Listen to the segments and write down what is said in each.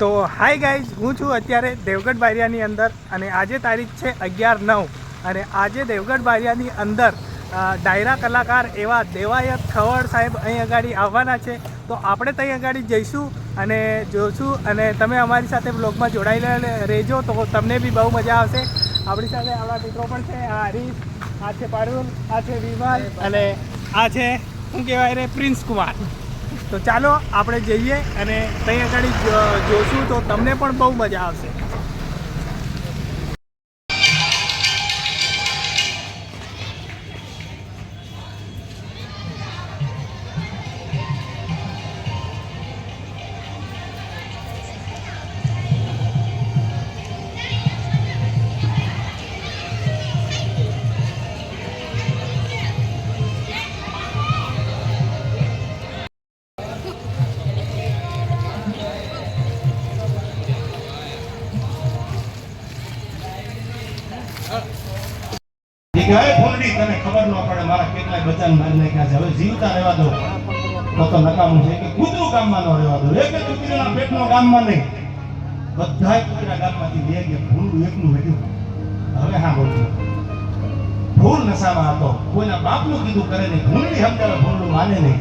તો hi guys, હું છું અત્યારે દેવગઢ બારિયાની અંદર અને આજે તારીખ છે અગિયાર નવ અને આજે દેવગઢ બારિયાની અંદર ડાયરા કલાકાર એવા દેવાયત ખવડ સાહેબ અહીં આગળ આવવાના છે. તો આપણે ત્યાં આગળ જઈશું અને જોશું અને તમે અમારી સાથે બ્લોગમાં જોડાયેલા રહેજો તો તમને બી બહુ મજા આવશે. આપણી સાથે આપણા મિત્રો પણ છે, આ હરીશ, આ છે પારુલ, આ છે વિમાન અને આ છે, શું કહેવાય રે, પ્રિન્સ કુમાર. તો ચાલો આપણે જઈએ અને ત્યાં આગળ જોશું તો તમને પણ બહુ મજા આવશે. કહેવાય ફોલડી તને ખબર ન પડે મારા કેટલાય બચ્ચાને મારી નાખ્યા છે. હવે જીવતા રહેવા દો. તો તો નકામું છે કે કૂતરું ગામમાં ન રહેવા દો. એક કૂતરાના પેટનો ગામમાં નહીં. બધાય કૂતરા ગામમાંથી બે ગયા ભૂંડું એકનું વધ્યું હવે હા બોલજો ભૂલ નશામાં હતો. કોઈના બાપનું કીધું કરે નહીં. ભૂંડી સમજાવે ભૂંડું માને નહીં.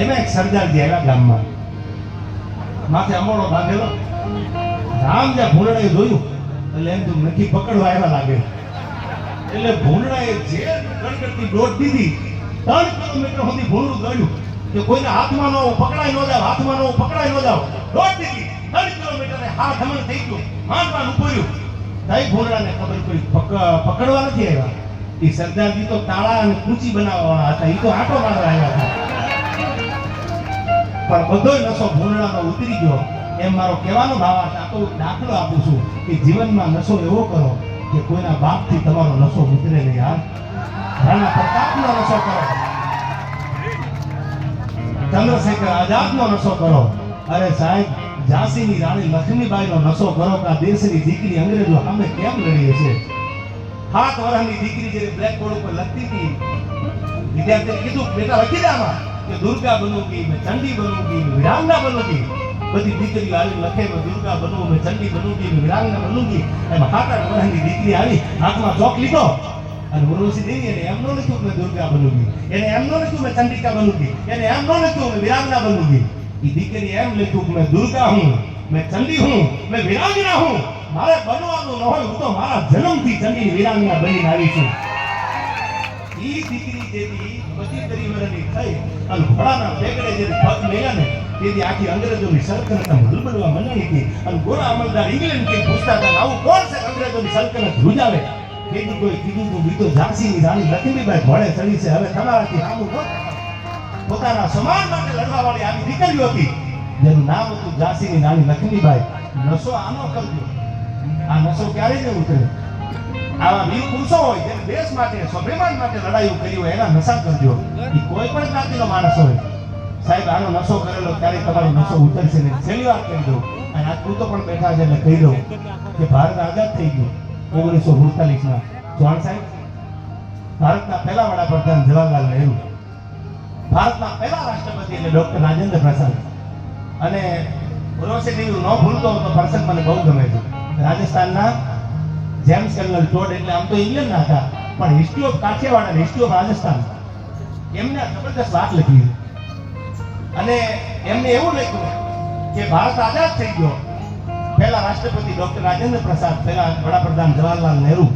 એમાં એક સરદારજી આવ્યા ગામમાં. માથે અમોડો બાંધેલો. રામ જ્યાં ભૂંડડાએ જોયું, એટલે એમ તું નથી પકડવા આવ્યા લાગે. એટલે ભૂંડણાએ જે ગણગણતી દોટ દીધી ત્રણ કિલોમીટર સુધી ભૂંડું ગળ્યું. કે કોઈને હાથમાં ન પકડાય ન જાવ હાથમાં ન પકડાય ન જાવ દોટ દીધી ત્રણ કિલોમીટર હાથ હમણ થઈ ગયું, માંડવાનું ઉપર્યું તઈ ભૂંડડાને ખબર પક- પકડવા નથી આવ્યા. એ સરદારજી તો તાળા અને કૂંચી બનાવવા હતા એ તો આટો મારવા આવ્યા હતા. પણ બધોય નશો ભૂંડણામાં ઉતરી ગયો. એમ મારો કહેવાનો ભાવ આ તો દાખલો આપું છું, કે જીવનમાં નશો એવો કરો કે કોઈના બાપથી તમારો નશો ઉતરે નહીં યાર રાણા પ્રતાપનો નશો કરો. ચંદ્રશેખર આઝાદનો નશો કરો. અરે સાહેબ, ઝાંસીની રાણી લક્ષ્મીબાઈનો નશો કરો કે આ દેશની દીકરી અંગ્રેજો સામે કેમ લડીએ છે? સાત વર્ષની દીકરી જે બ્લેક બોર્ડ ઉપર લખતી હતી. વિદ્યાર્થીએ કીધું, બેટા લખી દે આમાં કે દુર્ગા બનોગી મેં ચંડી બનોગી વિરાંગના બનોગી બધી દીકરીઓ આવી લખે મેં દુર્ગા બનવું, મેં ચંડી બનવું ગઈ વિરાંગના બનવું ગઈ એમાં હાટા વરાની દીકરી આવી, હાથમાં ચોક લીધો. અને ઉર્વશી દેવી એને એમનો લખ્યું મેં દુર્ગા બનવું એને એમનો લખ્યું મેં ચંડિકા બનવું ગઈ એને એમનો લખ્યું મેં વિરાંગના બનવું ગઈ એ દીકરી એમ લખ્યું કે મેં દુર્ગા હું, મેં ચંડી હું, મેં વિરાંગના હું. મારે બનવાનું ન હોય, હું તો મારા જન્મથી ચંડી વિરાંગના બની આવી છું. એ દીકરી જેથી પચીસ તરી થઈ અને ઘોડાના બેગડે જે પગ મેળ્યા ને તેથી આખી અંગ્રેજોની સલ્તનત હલબડવા મંડાણી હતી. અને ગોરા અમલદાર ઇંગ્લેન્ડથી પૂછતા હતા કે આવું કોણ છે અંગ્રેજોની સલ્તનત ધ્રુજાવે તેથી કોઈ કીધું તું બીજો ઝાંસીની રાણી લક્ષ્મીબાઈ ઘોડે ચડી છે. હવે તમારાથી આવું કોણ પોતાના સમાન માટે લડવા વાળી આવી દીકરીઓ હતી. જેનું નામ હતું ઝાંસીની રાણી લક્ષ્મીબાઈ. નશો આનો કરજો. આ નશો ક્યારે નહીં ઉતરે આવા વીર પુરુષો હોય જેને દેશ માટે, સ્વાભિમાન માટે લડાઈઓ કરી એના નશા કરજો. એ કોઈ પણ જ્ઞાતિનો માણસ હોય. સાહેબ, આનો નશો કરેલો ત્યારે તમારો નશો ઉતરશે ને છેલ્લી વાત કહી દઉં, અને આ તું પણ બેઠા છે એટલે કહી દઉં કે ભારત આઝાદ થઈ ગયું, ઓગણીસો સુડતાલીસમાં. ચૌહાણ સાહેબ, ભારતના પહેલા વડાપ્રધાન જવાહરલાલ નહેરુ. ભારતના પહેલા રાષ્ટ્રપતિ એટલે ડોક્ટર રાજેન્દ્ર પ્રસાદ. અને દેવી ન ભૂલતો તો પ્રસંગ મને બહુ ગમે છે. રાજસ્થાનના જેમ્સ કર્નલ ટોડ એટલે આમ તો ઇંગ્લેન્ડના હતા, પણ હિસ્ટ્રી ઓફ કાઠિયાવાડ અને હિસ્ટ્રી ઓફ રાજસ્થાન. એમને જબરદસ્ત વાત લખી. અને એમને એવું લખ્યું કે ભારત આઝાદ થઈ ગયો. પહેલા રાષ્ટ્રપતિ ડોક્ટર રાજેન્દ્ર પ્રસાદ, પહેલા વડાપ્રધાન જવાહરલાલ નહેરુ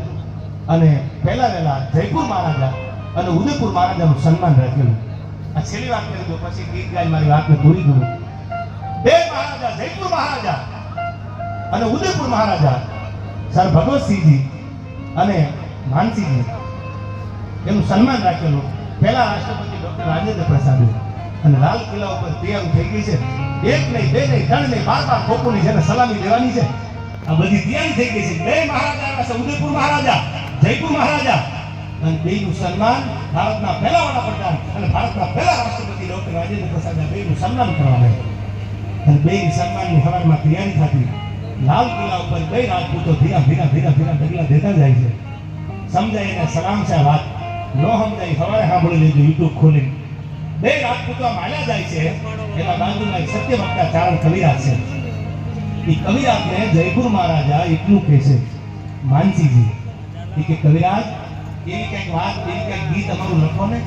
અને પહેલા વહેલા જયપુર મહારાજા અને ઉદયપુર મહારાજાનું સન્માન રાખેલું આ છેલ્લી વાત કરી દો પછી ગીત ગાય મારી વાતને પૂરી કરું બે મહારાજા, જયપુર મહારાજા અને ઉદયપુર મહારાજા, સર ભગવતસિંહજી અને માનસિંહજી. એનું સન્માન રાખેલું પહેલા રાષ્ટ્રપતિ ડોક્ટર રાજેન્દ્ર પ્રસાદે. અને લાલ કિલ્લા ઉપર તૈયાર થઈ ગઈ છે. એક નહીં, બે નહીં, ત્રણ નહીં, બાર બાર ખોખોની જેને સલામી દેવાની છે. આ બધી તૈયારી થઈ ગઈ છે. બે મહારાજા ઉદયપુર મહારાજા, જયપુર મહારાજા અને બેયનું સન્માન ભારતના પહેલા વડાપ્રધાન અને ભારતના પહેલા રાષ્ટ્રપતિ ડોક્ટર રાજેન્દ્ર પ્રસાદ બેનું સન્માન કરવાનું અને બેયની સન્માનની હવારમાં તૈયારી થતી. લાલ કિલ્લા ઉપર બે રાજપૂતો ધીરા ધીરા ધીરા ધીરા ડગલા દેતા જાય છે. સમજાય એને સલામ છે વાત. ન સમજાય હવાએ સાંભળી લેજો યુટ્યુબ ખોલી. બે રાજપૂતો આમ હાલ્યા જાય છે એના બાજુમાં એક સત્યવક્તા ચારણ કવિરાજ છે. એ કવિરાજને જયપુર મહારાજા એટલું કહે છે, માનસીજી કે કવિરાજ, એવી કંઈક વાત, એવી કંઈક ગીત અમારું લખો ને.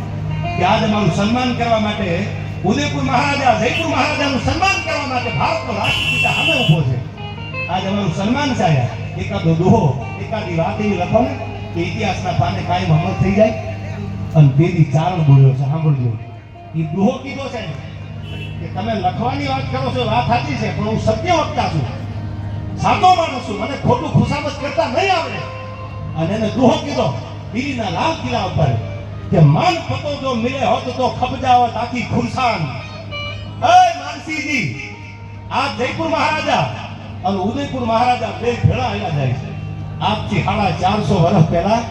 કે આજ અમારું સન્માન કરવા માટે ઉદયપુર મહારાજા, જયપુર મહારાજાનું સન્માન કરવા માટે ભારતનો રાષ્ટ્રપિતા સામે ઊભો છે. આજ અમારું સન્માન સાયા એકાદો દોહો, એકાદી વાત એવી લખો ને, કે ઇતિહાસના પાને કાયમ અમર થઈ જાય. અને બેદી ચારણ બોલ્યો છે, સાંભળજો. દોહો કીધો છે કે તમે લખવાની વાત કરો છો, વાત સાચી છે, પણ હું સત્ય વક્તા છું. સાચો માણસ છું, મને ખોટું ખુશામત કરતા નહીં આવડે. અને એને દુહો કીધો દિલ્હીના લાલ કિલ્લા ઉપર, કે માન પતો જો મિલે હોત તો ખપજાવત આખી ખુરસાન એ માનસીજી આ જયપુર મહારાજા અને ઉદયપુર મહારાજા બે ભેળા આવ્યા જાય છે. આજથી સાડા ચારસો વર્ષ પહેલા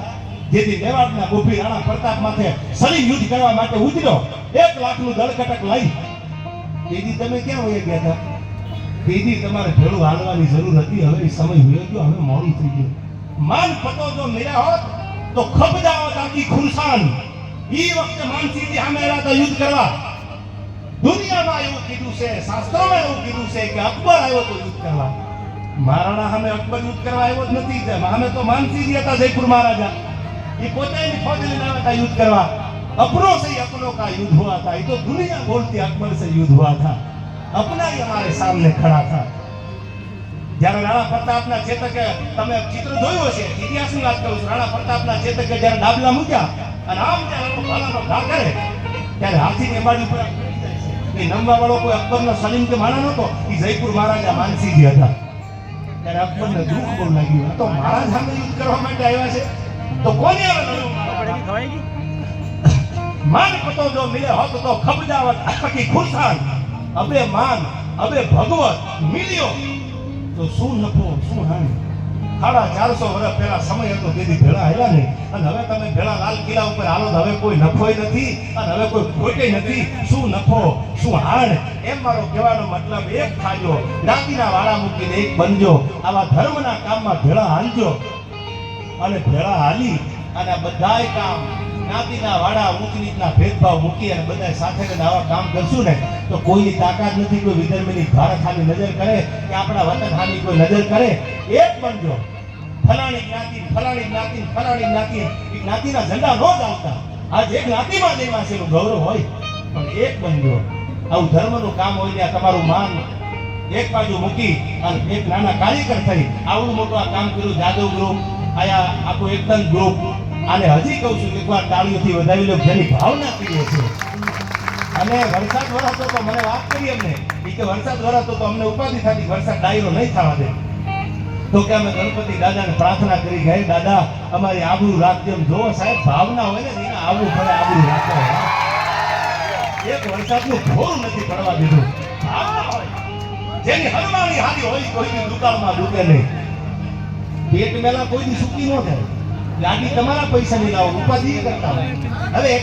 જેથી મેવાડના ગોપી રાણા પ્રતાપ માથે સળી યુદ્ધ કરવા માટે ઉતર્યો. એક લાખનું દળકટક લઈ. તેથી તમે ક્યાં વહી ગયા હતા? તેથી તમારે ભેળું હાલવાની જરૂર હતી. હવે એ સમય વયો ગયો, હવે મોડું થઈ ગયું. માન પતો જો મળ્યા હોત, તો ખબજાવત આખી ખુરસાન. ઈ વખતે માનસીજી સામે આવ્યા હતા યુદ્ધ કરવા. દુનિયામાં એવું કીધું છે, શાસ્ત્રોમાં એવું કીધું છે કે અકબર આવ્યો તો યુદ્ધ કરવા. મહારાણા સામે અકબર યુદ્ધ કરવા આવ્યો જ નથી. સામે તો માનસીજી હતા જયપુર મહારાજા. એ પોતે એની ફોજ લઈને આવ્યા હતા યુદ્ધ કરવા. अपनों से ही अपनों का युद्ध हुआ था ये तो दुनिया बोलती अकबर से युद्ध हुआ था अपना ही हमारे सामने खड़ा था જ્યારે રાણા પ્રતાપના ચેતકે તમે ચિત્ર જોયું હશે ઇતિહાસની વાત કરું છું રાણા પ્રતાપના ચેતકે જ્યારે ડાબલા મૂક્યા અને આમ જ્યારે આનો ભાલાનો ઘા કરે ત્યારે હાથીની અંબાડી ઉપર આમ ચડી જાય છે. એ નમવા વાળો કોઈ અકબરનો સલીમ કે માણા નહોતો એ જયપુર મહારાજા માનસીજી હતા ત્યારે અકબરને દુઃખ બહુ લાગ્યું આ તો મહારાજ સામે યુદ્ધ કરવા માટે આવ્યા છે તો કોને આવે લડવું મારા ખવાઈ ગઈ માન પતો જો મિલે હોત તો ખબજાવત હકકી ખુરસાન અબે માન, અબે ભગવત, મિલ્યો. તો શું નફો, શું હાનિ? સાડા ચારસો વર્ષ પહેલા સમય હતો તેથી ભેળા આવ્યા નહીં. અને હવે તમે ભેળા લાલ કિલ્લા ઉપર હાલો હવે કોઈ નફો નથી, અને હવે કોઈ ખોટે નથી. શું નફો, શું હાણ? એમ મારો કહેવાનો મતલબ એક થાજો. જ્ઞાતિના વાળા મૂકીને એક બનજો. આવા ધર્મના કામમાં ભેળા હાલજો. અને ભેળા હાલી અને બધાય કામ જ્ઞાતિના વાડા ઊંચ નીચના ભેદભાવ મૂકી અને બધા સાથે આવા કામ કરશું ને, તો કોઈની તાકાત નથી, કોઈ વિધર્મીની ભારત હાની નજર કરે, કે આપણા વતન હાની કોઈ નજર કરે. એક બનજો ફલાણી જ્ઞાતિ ફલાણી જ્ઞાતિ ફલાણી જ્ઞાતિ, એ જ્ઞાતિના ઝંડા નો જ આવતા. આજ એક જ્ઞાતિમાં દેવા છે એનું ગૌરવ હોય. પણ એક બનજો આવું ધર્મનું કામ હોય ત્યાં તમારું માન એક બાજુ મૂકી અને એક નાના કાર્યકર થઈ આવડું મોટું આ કામ કર્યું જાદવ ગ્રુપ આયા આખું એકદમ ગ્રુપ અને હજી કહું છું એકવાર તાળીઓથી વધાવી લો જેની ભાવના કરીએ છે. અને વરસાદ વરસતો તો મને વાત કરી અમને ઈ કે વરસાદ વરસતો તો અમને ઉપાધિ થતી, વરસાદ ડાયરો નહીં થવા દે. તો કે અમે ગણપતિ દાદાને પ્રાર્થના કરી ગયા દાદા, અમારી આબરૂ રાખજો. જો સાહેબ, ભાવના હોય ને એના આબરૂ પડે આબરૂ રાખો. એક વરસાદનું ઘોર નથી પડવા દીધું. ભાવના હોય. જેની હરમાણી હારી હોય, કોઈની દુકાળમાં ડૂબે નહીં. પેટ મેલા કોઈની સૂકી ન થાય ગાડી તમારા પૈસાની લાવો ઉપાધિ કરતા હવે